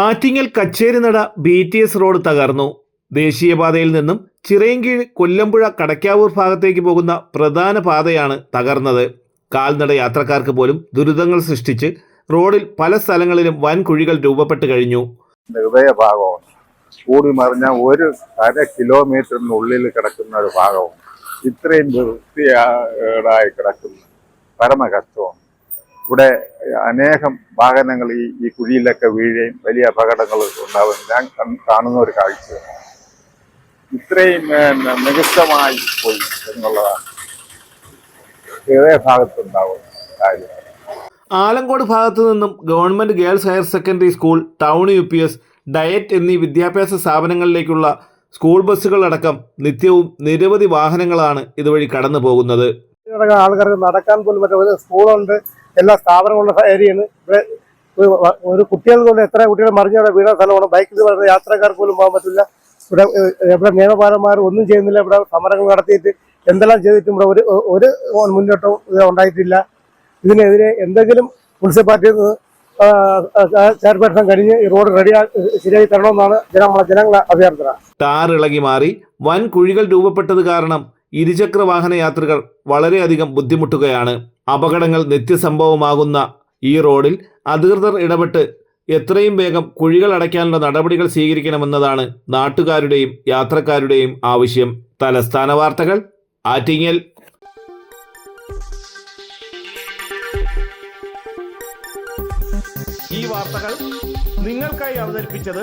Attingal Kacherinada B T S road തകർന്നു. ദേശീയപാതയിൽ നിന്നും ചിറയൻകീഴ് കൊല്ലമ്പുഴ കടക്കാവൂർ ഭാഗത്തേക്ക് പോകുന്ന പ്രധാന പാതയാണ് തകർന്നത്. കാൽനട യാത്രക്കാർക്ക് പോലും ദുരിതങ്ങൾ സൃഷ്ടിച്ച് റോഡിൽ പല സ്ഥലങ്ങളിലും വൻ കുഴികൾ രൂപപ്പെട്ട് കഴിഞ്ഞു. ഹൃദയഭാഗമാണ് കൂടി മറിഞ്ഞ ഒരു അര കിലോമീറ്ററിനുള്ളിൽ കിടക്കുന്ന ഒരു ഭാഗവും ഇത്രയും വൃത്തിയായി കിടക്കുന്ന പരമ കഷ്ടമാണ് ഇവിടെ അനേകം വാഹനങ്ങൾ ഈ ഈ കുഴിയിലൊക്കെ വീഴുകയും വലിയ അപകടങ്ങൾ ഉണ്ടാവുകയും ഞാൻ കാണുന്ന ഒരു കാഴ്ച. ഇത്രയും മികച്ചമായി പോയി എന്നുള്ളതാണ്. ഹൃദയഭാഗത്തുണ്ടാവുന്ന കാര്യം. ആലങ്കോട് ഭാഗത്തു നിന്നും government girls higher secondary school town U P S DIET എന്നീ വിദ്യാഭ്യാസ സ്ഥാപനങ്ങളിലേക്കുള്ള സ്കൂൾ ബസ്സുകളടക്കം നിത്യവും നിരവധി വാഹനങ്ങളാണ് ഇതുവഴി കടന്നു പോകുന്നത് ആൾക്കാർക്ക് നടക്കാൻ പോലും പറ്റും സ്കൂളുണ്ട്. എല്ലാ സ്ഥാപനങ്ങളുള്ള ഏരിയയാണ് ഇവിടെ ഒരു കുട്ടികൾ കൊണ്ട് എത്ര കുട്ടികൾ മറിഞ്ഞവിടെ വീണ സ്ഥലമാണ് ബൈക്കിൽ വരുന്ന യാത്രക്കാർക്ക് പോലും പോകാൻ പറ്റില്ല. ഇവിടെ ഇവിടെ നിയമപാലന്മാർ ഒന്നും ചെയ്യുന്നില്ല ഇവിടെ സമരങ്ങൾ നടത്തിയിട്ട് എന്തെല്ലാം ചെയ്തിട്ടും ഇവിടെ ഒരു ഒരു മുന്നോട്ടവും ഇത് ഉണ്ടായിട്ടില്ല. ഇതിനെതിരെ എന്തെങ്കിലും മുനിസിപ്പാലിറ്റിയിൽ നിന്ന് ചെയർപേഴ്സൺ കഴിഞ്ഞ് ഈ റോഡ് റെഡി ശരിയായി തരണമെന്നാണ് ജനങ്ങളെ അഭ്യർത്ഥന. ടാർ ഇളകി മാറി വൻ കുഴികൾ രൂപപ്പെട്ടത് കാരണം ഇരുചക്ര വാഹന യാത്രികർ വളരെയധികം ബുദ്ധിമുട്ടുകയാണ്. അപകടങ്ങൾ നിത്യസംഭവമാകുന്ന ഈ റോഡിൽ അധികൃതർ ഇടപെട്ട് എത്രയും വേഗം കുഴികൾ അടയ്ക്കാനുള്ള നടപടികൾ സ്വീകരിക്കണമെന്നതാണ് നാട്ടുകാരുടെയും യാത്രക്കാരുടെയും ആവശ്യം. തലസ്ഥാന വാർത്തകൾ ആറ്റിങ്ങൽ. ഈ വാർത്തകൾ നിങ്ങൾക്കായി അവതരിപ്പിച്ചത്